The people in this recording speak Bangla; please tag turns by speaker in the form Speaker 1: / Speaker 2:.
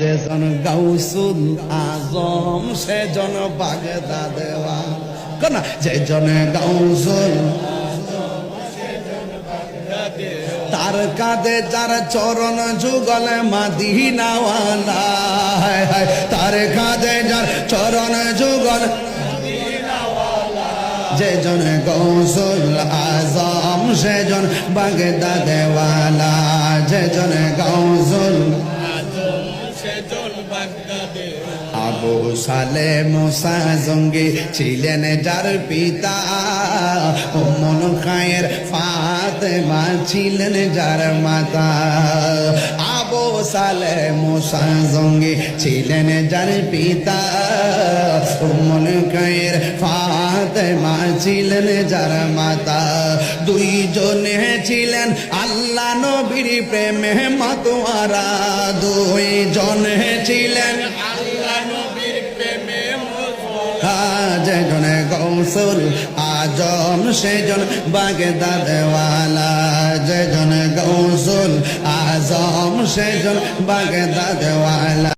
Speaker 1: যেজন গাউসুল আজম সেজন বাগদা দেওয়া যেজন গাউসুল তার কাঁধে যার চরণ যুগল মাদিনাওয়ালা। তার কাঁধে যার চরণ যুগল যেজন গৌসুল আজম সেজন বাগদা দেওয়ালা যেজন আবু সালে মুসা জঙ্গি ছিলেন যার পিতা মন খায়ের ফাতেমা ছিলেন যার মাতা আবু সালে মুসা জঙ্গি ছিলেন যার পিতা মন খায়ের ফাতেমা ছিলেন যার মাতা। দুইজনে ছিলেন আল্লাহ নবীর প্রেমে মাতোয়ারা। দুইজনে ছিলেন যেজন গৌসুল আজম সেজন বাগদা দেওয়ালা যেজন গৌসুল, আজম সেজন বাগদা দেওয়ালা